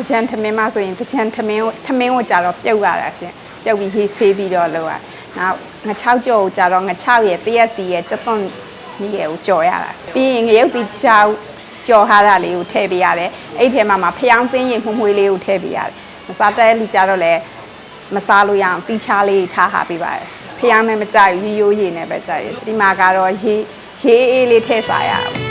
တကြံထမင်းမဆိုရင်တကြံထမင်းကိုထမင်းကိုကြတော့ပြုတ်ရတာရှင်ပြုတ်ပြီးရေးဆေးပြီးတော့လောက်ရနောက်ငချောက်ကြောကိုကြတော့ငချောက်ရဲ့တရက်တီရဲ့စက်သွန်နီးရဲ့ကိုကြော်ရတာပြီးရင်ငရုတ်တီကြောက်ကြော်ထားတာလေးကိုထည့်ပေးရတယ်အဲ့ထဲမှာမှဖျောင်းသင်းရင်မှုမွှေးလေးကိုထည့်ပေးရတယ်မစားတဲ့လူကြတော့လည်းမစားလို့ရအောင်တီချားလေးထားဟာပေးပါတယ်ဖျောင်းနဲ့မကြိုက်ဘူးရိုးရိုးရည်နဲ့ပဲကြိုက်ရဒီမှာကတော့ရေးရေးအေးလေးထည့်စားရအောင်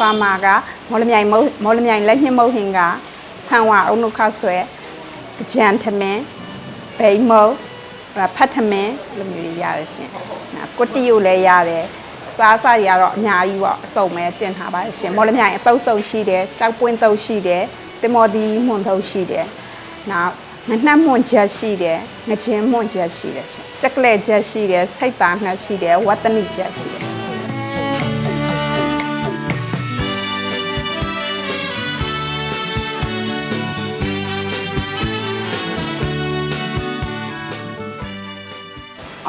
ဖာမာကမော်လမြိုင်မုတ်မော်လမြိုင်လက်ညှိမုတ်ဟင်ကဆန်ဝါအုံနုခောက်ဆွဲကြံထမင်းဘိမုတ်ဖတ်ထမင်းလိုမျိုးတွေရတယ်ရှင်။နာကွတီကိုလည်းရတယ်။စားစားတွေကတော့အများကြီးပေါ့အစုံပဲတင်ထားပါရှင်။မော်လမြိုင်အတုပ်စုံရှိတယ်။ကြောက်ပွင့်တုပ်ရှိတယ်။တင်မော်ဒီမွန်တုပ်ရှိတယ်။နောက်ငနှက်မွန်ချက်ရှိတယ်။ငချင်းမွန်ချက်ရှိတယ်ရှင်။ချက်ကလက်ချက်ရှိတယ်။စိတ်သားငှက်ရှိတယ်။ဝတ်တနိချက်ရှိတယ်။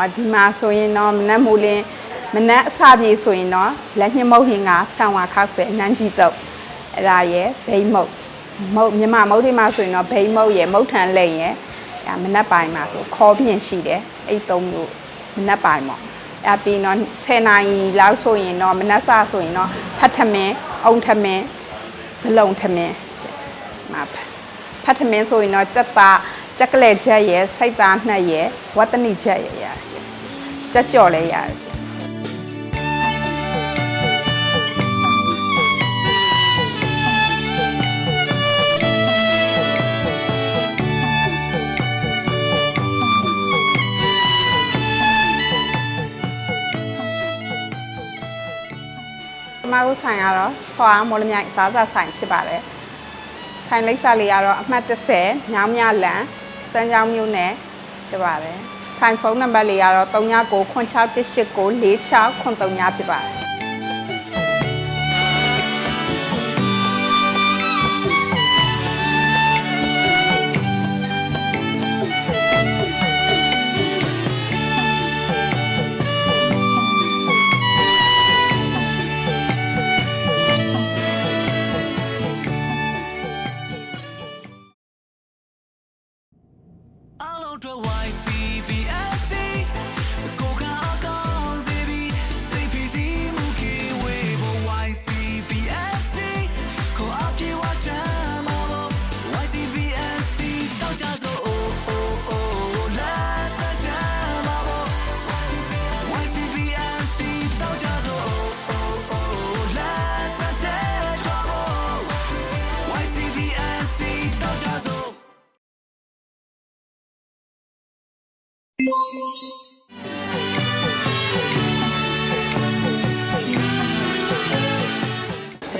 အော်ဒီမှာဆိုရင်တော့မနက်မိုးလင်းမနက်အစပြေဆိုရင်တော့လက်ညှိမုတ်ဟင်ကဆန်ဝါခောက်ဆွဲအနန်းကြီးတုပ်အဲ့ဒါရယ်ဘိမုတ်မုတ်မြမမုတ်တွေမှာဆိုရင်တော့ဘိမုတ်ရယ်မုတ်ထန်လက်ရယ်အဲ့မနက်ပိုင်းမှာဆိုခေါ်ပြင်းရှိတယ်အဲ့သုံးမျိုးမနက်ပိုင်းပေါ့အဲ့ပြီးတော့10နာရီလောက်ဆိုရင်တော့မနက်စဆိုရင်တော့ဖတ်ထမင်းအုံထမင်းဇလုံထမင်းမှာဖတ်ထမင်းဆိုရင်တော့စက်သား ကြက်ကလေးချက်ရယ်စိတ်သားနှက်ရယ်ဝတ်တနိချက်ရယ်ရရှင်ကြက်ကြော်လည်းရတယ်ရှင်ကျမတို့ဆိုင်ကတော့ဆွာမော်လမြိုင်အစားအစာဆိုင်ဖြစ်ပါတယ်။ဆိုင်လိပ်စာလေးကတော့အမှတ်30ညောင်မြလန် စမ်းချောင်းမြို့နယ်ဖြစ်ပါတယ်။ဆိုင်ဖုန်းနံပါတ်လေးကတော့3996189469ဖြစ်ပါတယ်။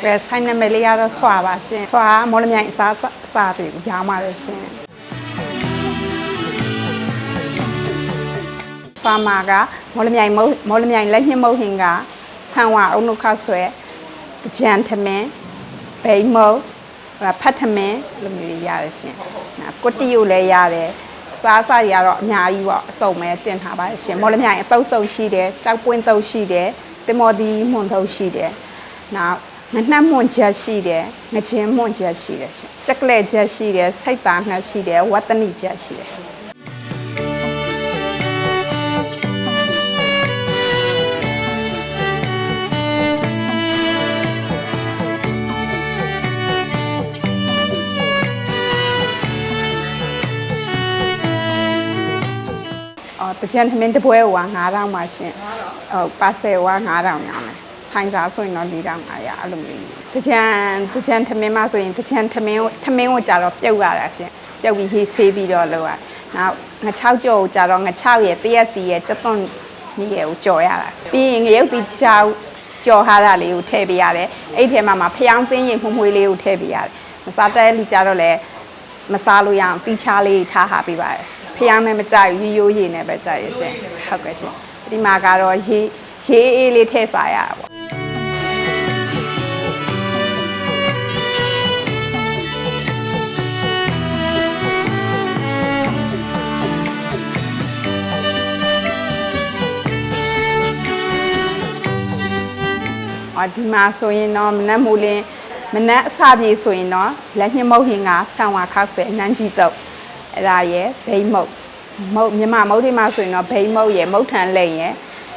ပဲဆိုင်နာမည်လေးကတော့ဆွာပါရှင်ဆွာကမော်လမြိုင်အစားအစာတွေရောင်းပါတယ်ရှင်ဆွာမာကမော်လမြိုင်မုတ်မော်လမြိုင်လက်ညှိမုတ်ဟင်ကဆန်ဝါအုံနုခောက်ဆွဲကြံထမင်းဘိမုတ်ဖတ်ထမင်းလိုမျိုးတွေရတယ်ရှင်နာကွတီကိုလည်းရတယ်စားစားတွေကတော့အများကြီးပေါ့အစုံပဲတင်ထားပါတယ်ရှင်မော်လမြိုင်အတုပ်စုံရှိတယ်ကြောက်ပွင့်တုပ်ရှိတယ်တင်မော်ဒီမွန်တုပ်ရှိတယ်နောက် ငနှက်မွန်ချက်ရှိတယ်ငချင်းမွန်ချက်ရှိတယ်ရှင်ချက်ကလက်ချက်ရှိတယ်စိတ်သားငှက်ရှိတယ်ဝတ်တနိချက်ရှိတယ်အော်တကြံထမင်းတစ်ပွဲက9000ပါရှင်ဟုတ်ပါဆယ်က9000ရောင်းတယ် ဆိုင်စားဆိုရင်တော့4500အဲ့လိုမျိုးတကြံတကြံထမင်းမဆိုရင်တကြံထမင်းကိုထမင်းကိုကြတော့ပြုတ်ရတာရှင်ပြုတ်ပြီးရေးဆေးပြီးတော့လောက်ရနောက်ငချောက်ကြောကိုကြတော့ငချောက်ရဲ့တရက်တီရဲ့စက်သွန်နီးရဲ့ကိုကြော်ရတာပြီးရင်ငရုတ်တီကြောက်ကြော်ထားတာလေးကိုထည့်ပေးရတယ်အဲ့ထဲမှာမှဖျောင်းသင်းရင်မှုမွှေးလေးကိုထည့်ပေးရတယ်မစားတဲ့လူကြတော့လည်းမစားလို့ရအောင်တီချားလေးထားဟာပေးပါတယ်ဖျောင်းနဲ့မကြိုက်ဘူးရိုးရိုးရည်နဲ့ပဲကြိုက်ရရှင်ဟုတ်ကဲ့ရှင်ဒီမှာကတော့ရေးရေးအေးလေးထည့်စားရတာပေါ့ အော်ဒီမှာဆိုရင်တော့မနက်မိုးလင်းမနက်အစာပြေဆိုရင်တော့လက်ညှိုးမုတ်ဟင်ကဆံဝါခောက်ဆွဲနန်းကြီးတုပ်အဲ့ဒါရယ်ဘိမုတ်မုတ်မြမမုတ်တွေမှာဆိုရင်တော့ဘိမုတ်ရယ်မုတ်ထန်လက်ရယ်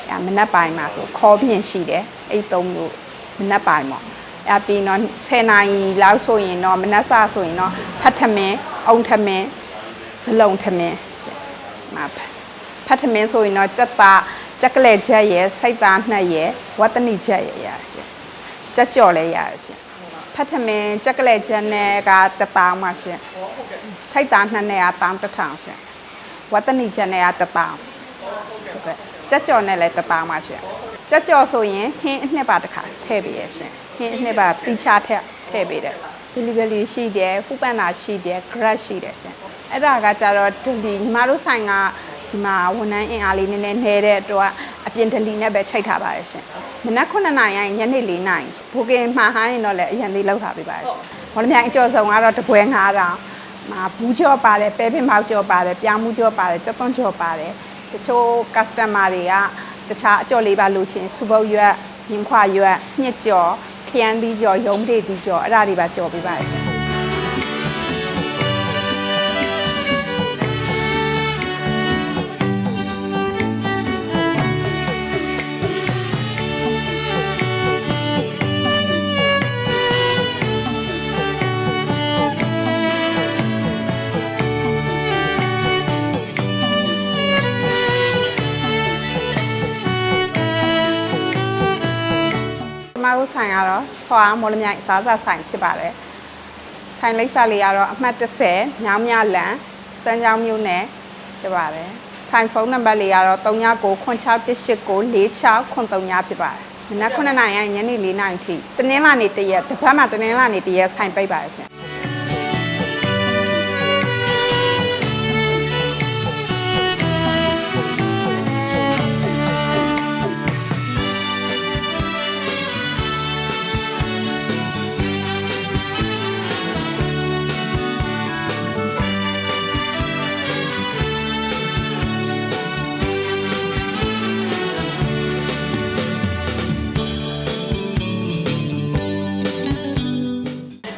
အဲ့မနက်ပိုင်းမှာဆိုခေါ်ပြင်ရှိတယ်အဲ့သုံးမျိုးမနက်ပိုင်းပေါ့အဲ့ပြီးတော့10နာရီလောက်ဆိုရင်တော့မနက်စာဆိုရင်တော့ဖတ်ထမင်းအုံထမင်းဇလုံထမင်းရှင်မှာဖတ်ဖတ်ထမင်းဆိုရင်တော့ကြက်သား ကြက်ကလေးချက်ရယ်စိတ်သားနှက်ရယ်ဝတ်တနိချက်ရယ်ရရှင်ကြက်ကြော်လည်းရရှင်ဖတ်ထမင်းကြက်ကလေးချက်နဲ့ကတပေါင်းပါရှင်စိတ်သားနှက်နဲ့ကတောင်းတစ်ထောင်ရှင်ဝတ်တနိချက်နဲ့ကတပေါင်းဟုတ်ကဲ့ကြက်ကြော်နဲ့လည်းတပေါင်းပါရှင်ကြက်ကြော်ဆိုရင်ဟင်းအနှစ်ပါတစ်ခါထည့်ပေးရရှင်ဟင်းအနှစ်ပါတိချထည့်ထည့်ပေးတယ် delivery ရှိတယ်ဖူပန်တာရှိတယ် grab ရှိတယ်ရှင်အဲ့ဒါကကြတော့ deli ညီမတို့ဆိုင်က ဒီမှာဝန်ထမ်းအင်အားလေးနည်းနည်းနေတဲ့အတွက်အပြင် deli နဲ့ပဲချိန်ထားပါတယ်ရှင်မနက်9နာရီရင်ညနေ4နာရီဘိုကင်မှာဟိုင်းရင်တော့လည်းအရင်သေးလောက်ထားပေးပါတယ်ရှင်ဘောလမြိုင်အကျော်ဆောင်ကတော့တပွဲ9000မှာဘူးကြောပါတယ်ပဲပင်ပေါက်ကြောပါတယ်ပြောင်းမှုကြောပါတယ်ကြက်သွန်းကြောပါတယ်တချို့ customer တွေကတခြားအကျော်လေးပါလို့ချင်းစူပုတ်ရွက်မြင်းခွာရွက်ညစ်ကြော်ခရမ်းသီးကြော်ရုံးတေးသီးကြော်အဲ့ဒါတွေပါကြော်ပေးပါတယ်ရှင် ဆိုင်ကတော့ဆွာမော်လမြိုင်စားစားဆိုင်ဖြစ်ပါတယ်။ဆိုင်လိပ်စာလေးကတော့အမှတ်30ညောင်မြလန်စမ်းချောင်းမြို့နယ်ဖြစ်ပါတယ်။ဆိုင်ဖုန်းနံပါတ်လေးကတော့3996189463ဖြစ်ပါတယ်။မနက်9နာရီညနေ4နာရီထိတနင်္လာနေ့တရက်တစ်ပတ်မှာတနင်္လာနေ့တရက်ဆိုင်ပိတ်ပါတယ်ရှင်။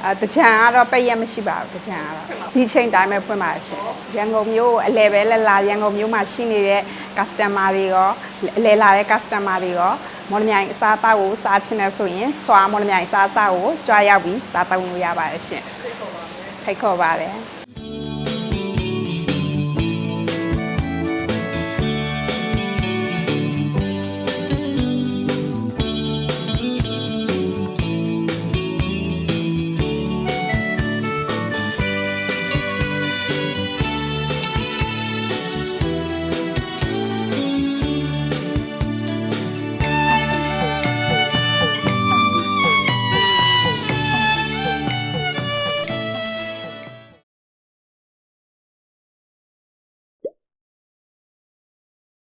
အဲတကြံကတော့ပိတ်ရက်မရှိပါဘူးတကြံကတော့ဒီချိန်တိုင်းပဲဖွင့်ပါရှင်ရန်ကုန်မြို့အလဲပဲလဲလာရန်ကုန်မြို့မှာရှိနေတဲ့ customer တွေရောအလဲလာတဲ့ customer တွေရောမော်လမြိုင်အစားအသောက်ကိုစားချင်တယ်ဆိုရင်စွာမော်လမြိုင်အစားအသောက်ကိုကြွားရောက်ပြီးစားသုံးလို့ရပါတယ်ရှင်ဖိတ်ခေါ်ပါတယ်